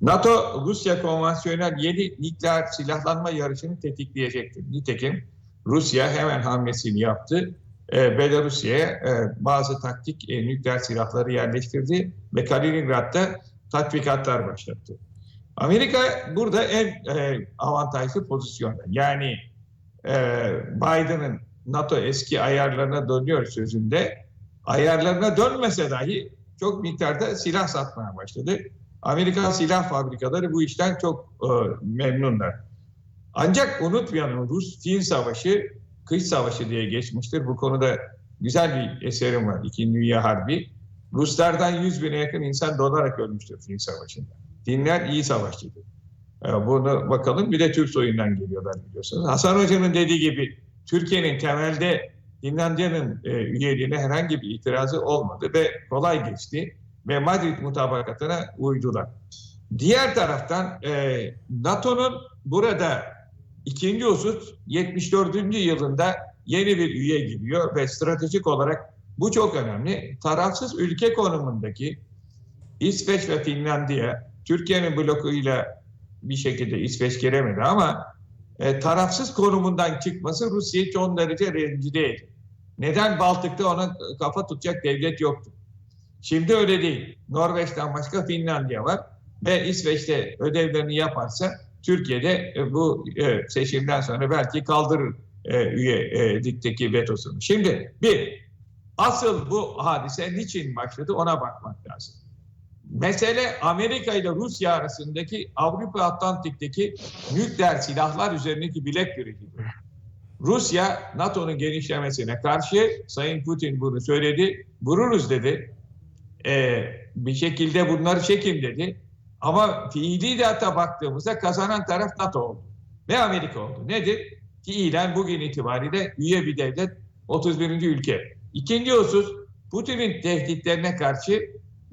NATO Rusya konvansiyonel yeni nükleer silahlanma yarışını tetikleyecektir. Nitekim Rusya hemen hamlesini yaptı. Ee, Belarusya'ya e, bazı taktik e, nükleer silahları yerleştirdi ve Kaliningrad'da tatbikatlar başlattı. Amerika burada en e, avantajlı pozisyonda. Yani e, Biden'ın NATO eski ayarlarına dönüyor sözünde ayarlarına dönmese dahi çok miktarda silah satmaya başladı. Amerikan silah fabrikaları bu işten çok e, memnunlar. Ancak unutmayalım Rus-Çin savaşı kış savaşı diye geçmiştir. Bu konuda güzel bir eserim var. İkinci Dünya Harbi. Ruslardan 100 bine yakın insan donarak ölmüştür Çin savaşında. Çinler iyi savaşçıydı. E, bunu bakalım. Bir de Türk soyundan geliyorlar biliyorsunuz. Hasan Hoca'nın dediği gibi Türkiye'nin temelde Finlandiya'nın e, üyeliğine herhangi bir itirazı olmadı ve kolay geçti ve Madrid mutabakatına uydular. Diğer taraftan e, NATO'nun burada ikinci husus 74. yılında yeni bir üye giriyor ve stratejik olarak bu çok önemli. Tarafsız ülke konumundaki İsveç ve Finlandiya Türkiye'nin blokuyla bir şekilde İsveç giremedi ama e, tarafsız konumundan çıkması Rusya'yı çok derece rencide. Neden Baltık'ta ona kafa tutacak devlet yoktu? Şimdi öyle değil. Norveç'ten başka Finlandiya var ve İsveç'te ödevlerini yaparsa Türkiye'de e, bu e, seçimden sonra belki kaldırır e, üyelikteki vetosunu. Şimdi bir, asıl bu hadise niçin başladı ona bakmak lazım. Mesele Amerika ile Rusya arasındaki Avrupa Atlantik'teki nükleer silahlar üzerindeki bilek güreşidir. Rusya NATO'nun genişlemesine karşı Sayın Putin bunu söyledi. Vururuz dedi. Ee, bir şekilde bunları çekin dedi. Ama fiili data baktığımızda kazanan taraf NATO oldu. Ve Amerika oldu. Nedir? Fiilen bugün itibariyle üye bir devlet 31. ülke. İkinci husus Putin'in tehditlerine karşı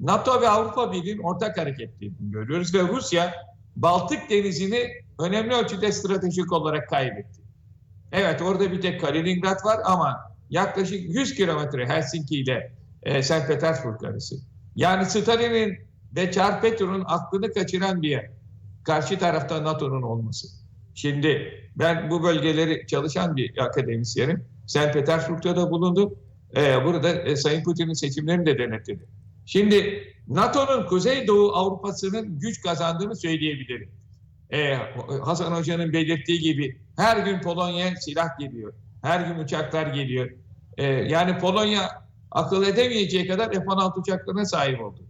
NATO ve Avrupa Birliği'nin ortak hareketlerini görüyoruz ve Rusya Baltık Denizi'ni önemli ölçüde stratejik olarak kaybetti. Evet orada bir tek Kaliningrad var ama yaklaşık 100 kilometre Helsinki ile e, St. Petersburg arası. Yani Stalin'in ve Çar Petro'nun aklını kaçıran bir yer. Karşı tarafta NATO'nun olması. Şimdi ben bu bölgeleri çalışan bir akademisyenim. St. Petersburg'da da bulundum. Ee, burada e, Sayın Putin'in seçimlerini de denetledim. Şimdi NATO'nun Kuzeydoğu Avrupa'sının güç kazandığını söyleyebilirim. Ee, Hasan Hoca'nın belirttiği gibi her gün Polonya silah geliyor. Her gün uçaklar geliyor. Ee, yani Polonya akıl edemeyeceği kadar F-16 uçaklarına sahip oldu.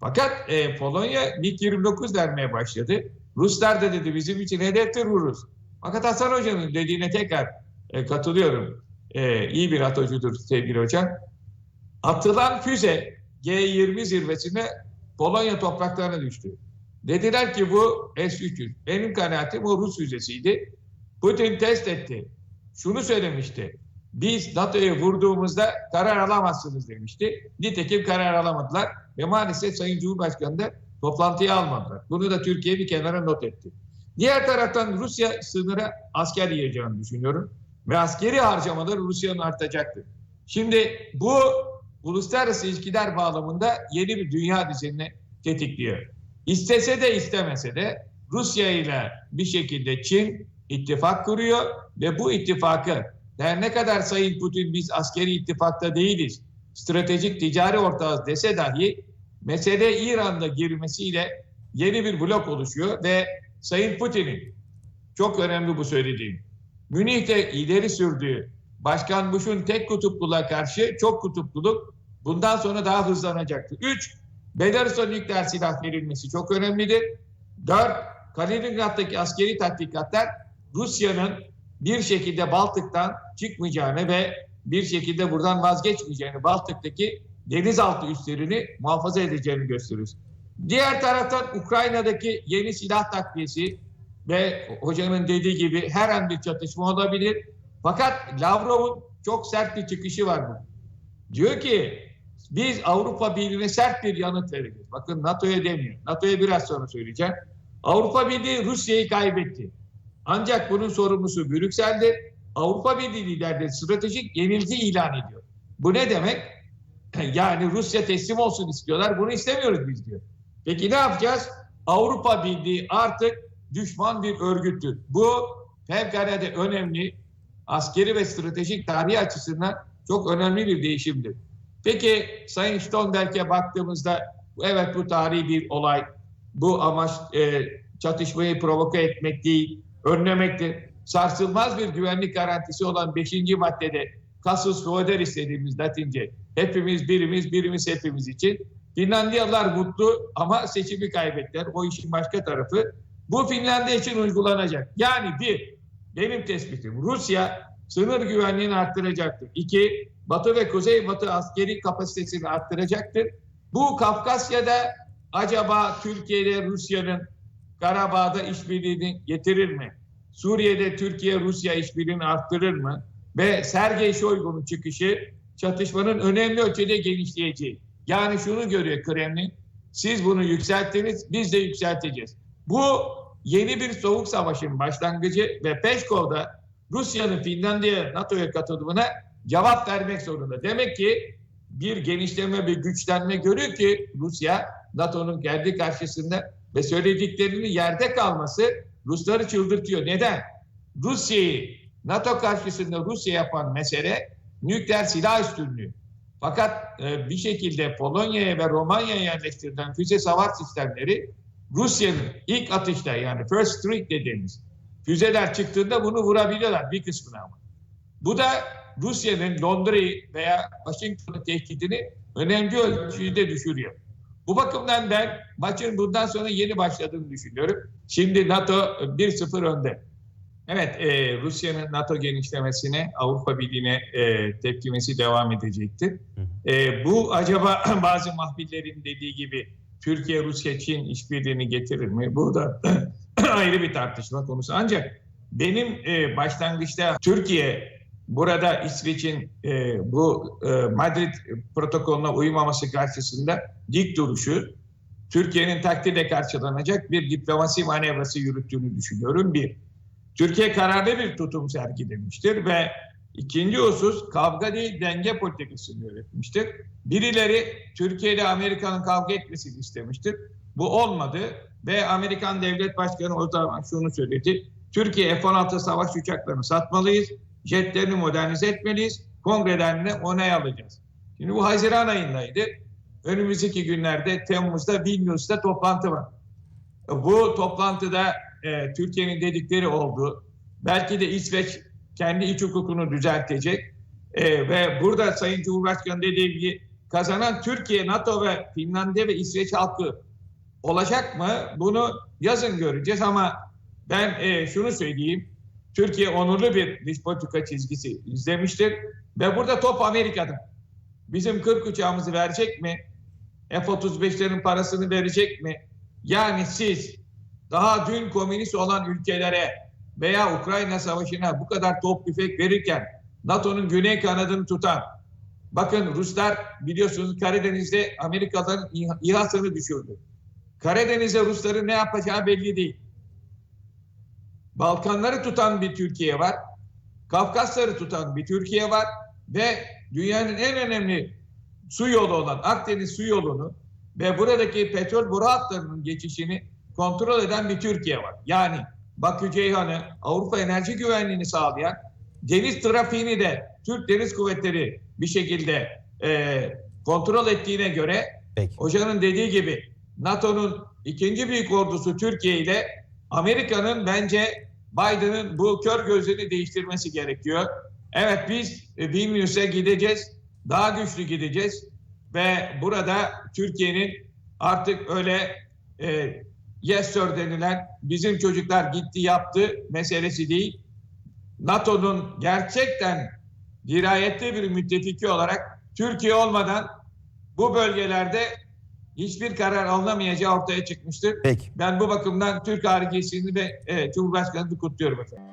Fakat e, Polonya MiG-29 vermeye başladı. Ruslar da dedi bizim için hedeftir vururuz. Fakat Hasan Hoca'nın dediğine tekrar e, katılıyorum. E, iyi bir atocudur sevgili hocam. Atılan füze G20 zirvesine Polonya topraklarına düştü. Dediler ki bu S-300. Benim kanaatim o Rus füzesiydi. Putin test etti. Şunu söylemişti. Biz NATO'ya vurduğumuzda karar alamazsınız demişti. Nitekim karar alamadılar ve maalesef Sayın Cumhurbaşkanı da toplantıyı almadılar. Bunu da Türkiye bir kenara not etti. Diğer taraftan Rusya sınıra asker yiyeceğini düşünüyorum ve askeri harcamalar Rusya'nın artacaktır. Şimdi bu uluslararası ilişkiler bağlamında yeni bir dünya düzenini tetikliyor. İstese de istemese de Rusya ile bir şekilde Çin ittifak kuruyor ve bu ittifakı her ne kadar Sayın Putin biz askeri ittifakta değiliz, stratejik ticari ortağız dese dahi mesele İran'da girmesiyle yeni bir blok oluşuyor ve Sayın Putin'in çok önemli bu söylediğim. Münih'te ileri sürdüğü Başkan Bush'un tek kutupluluğa karşı çok kutupluluk bundan sonra daha hızlanacaktır. Üç, Belarus'a nükleer silah verilmesi çok önemlidir. Dört, Kaliningrad'daki askeri tatbikatlar Rusya'nın bir şekilde Baltık'tan çıkmayacağını ve bir şekilde buradan vazgeçmeyeceğini, Baltık'taki denizaltı üslerini muhafaza edeceğini gösterir. Diğer taraftan Ukrayna'daki yeni silah takviyesi ve hocanın dediği gibi her an bir çatışma olabilir. Fakat Lavrov'un çok sert bir çıkışı var bu. Diyor ki biz Avrupa Birliği'ne sert bir yanıt vereceğiz. Bakın NATO'ya demiyor. NATO'ya biraz sonra söyleyeceğim. Avrupa Birliği Rusya'yı kaybetti. Ancak bunun sorumlusu Brüksel'de Avrupa Birliği liderleri stratejik yenilgi ilan ediyor. Bu ne demek? Yani Rusya teslim olsun istiyorlar. Bunu istemiyoruz biz diyor. Peki ne yapacağız? Avrupa Birliği artık düşman bir örgüttür. Bu fevkalade önemli, askeri ve stratejik tarihi açısından çok önemli bir değişimdir. Peki Sayın Stoltenberg'e baktığımızda evet bu tarihi bir olay. Bu amaç e, çatışmayı provoke etmek değil, önlemektir. Sarsılmaz bir güvenlik garantisi olan 5. maddede kasus foederis dediğimiz Latince hepimiz birimiz birimiz hepimiz için Finlandiyalılar mutlu ama seçimi kaybettiler. O işin başka tarafı. Bu Finlandiya için uygulanacak. Yani bir, benim tespitim Rusya sınır güvenliğini arttıracaktır. İki, Batı ve Kuzey Batı askeri kapasitesini arttıracaktır. Bu Kafkasya'da acaba Türkiye ile Rusya'nın Karabağ'da işbirliğini getirir mi? Suriye'de Türkiye-Rusya işbirliğini arttırır mı? Ve Sergey Shoigu'nun çıkışı çatışmanın önemli ölçüde genişleyeceği. Yani şunu görüyor Kremlin, siz bunu yükselttiniz, biz de yükselteceğiz. Bu yeni bir soğuk savaşın başlangıcı ve Peşkov'da Rusya'nın Finlandiya NATO'ya katılımına cevap vermek zorunda. Demek ki bir genişleme ve güçlenme görüyor ki Rusya NATO'nun kendi karşısında ve söylediklerinin yerde kalması Rusları çıldırtıyor. Neden? Rusya'yı NATO karşısında Rusya yapan mesele nükleer silah üstünlüğü. Fakat e, bir şekilde Polonya'ya ve Romanya'ya yerleştirilen füze savar sistemleri Rusya'nın ilk atışta yani first strike dediğimiz füzeler çıktığında bunu vurabiliyorlar bir kısmına ama. Bu da Rusya'nın Londra'yı veya Washington'un tehdidini önemli ölçüde düşürüyor. Bu bakımdan ben maçın bundan sonra yeni başladığını düşünüyorum. Şimdi NATO 1-0 önde. Evet, e, Rusya'nın NATO genişlemesine, Avrupa Birliği'ne e, tepkimesi devam edecektir. E, bu acaba bazı mahbillerin dediği gibi Türkiye, Rusya, Çin işbirliğini getirir mi? Bu da ayrı bir tartışma konusu. Ancak benim e, başlangıçta Türkiye burada İsveç'in e, bu e, Madrid protokolüne uymaması karşısında dik duruşu Türkiye'nin takdirde karşılanacak bir diplomasi manevrası yürüttüğünü düşünüyorum. Bir, Türkiye kararlı bir tutum sergilemiştir ve ikinci husus kavga değil denge politikasını yönetmiştir. Birileri Türkiye ile Amerika'nın kavga etmesini istemiştir. Bu olmadı ve Amerikan Devlet Başkanı o zaman şunu söyledi. Türkiye F-16 savaş uçaklarını satmalıyız, jetlerini modernize etmeliyiz, kongreden de onay alacağız. Şimdi bu Haziran ayındaydı. Önümüzdeki günlerde Temmuz'da Vilnius'ta toplantı var. Bu toplantıda e, Türkiye'nin dedikleri oldu. Belki de İsveç kendi iç hukukunu düzeltecek. E, ve burada Sayın Cumhurbaşkanı dediği gibi kazanan Türkiye, NATO ve Finlandiya ve İsveç halkı olacak mı? Bunu yazın göreceğiz ama ben e, şunu söyleyeyim. Türkiye onurlu bir dış politika çizgisi izlemiştir. Ve burada top Amerika'da. Bizim 40 uçağımızı verecek mi? F-35'lerin parasını verecek mi? Yani siz daha dün komünist olan ülkelere veya Ukrayna Savaşı'na bu kadar top tüfek verirken NATO'nun güney kanadını tutan bakın Ruslar biliyorsunuz Karadeniz'de Amerikalıların İHA'sını düşürdü. Karadeniz'de Rusların ne yapacağı belli değil. Balkanları tutan bir Türkiye var. Kafkasları tutan bir Türkiye var ve dünyanın en önemli su yolu olan Akdeniz su yolunu ve buradaki petrol boru hatlarının geçişini kontrol eden bir Türkiye var. Yani Bakü Ceyhan'ı, Avrupa enerji güvenliğini sağlayan, deniz trafiğini de Türk Deniz Kuvvetleri bir şekilde e, kontrol ettiğine göre Peki. hocanın dediği gibi NATO'nun ikinci büyük ordusu Türkiye ile Amerika'nın bence Biden'ın bu kör gözlerini değiştirmesi gerekiyor. Evet biz e, Vilnius'a gideceğiz. Daha güçlü gideceğiz. Ve burada Türkiye'nin artık öyle e, yes sir denilen bizim çocuklar gitti yaptı meselesi değil. NATO'nun gerçekten dirayetli bir müttefiki olarak Türkiye olmadan bu bölgelerde hiçbir karar alınamayacağı ortaya çıkmıştır. Peki. Ben bu bakımdan Türk hariciyesini ve e, Cumhurbaşkanı'nı kutluyorum efendim.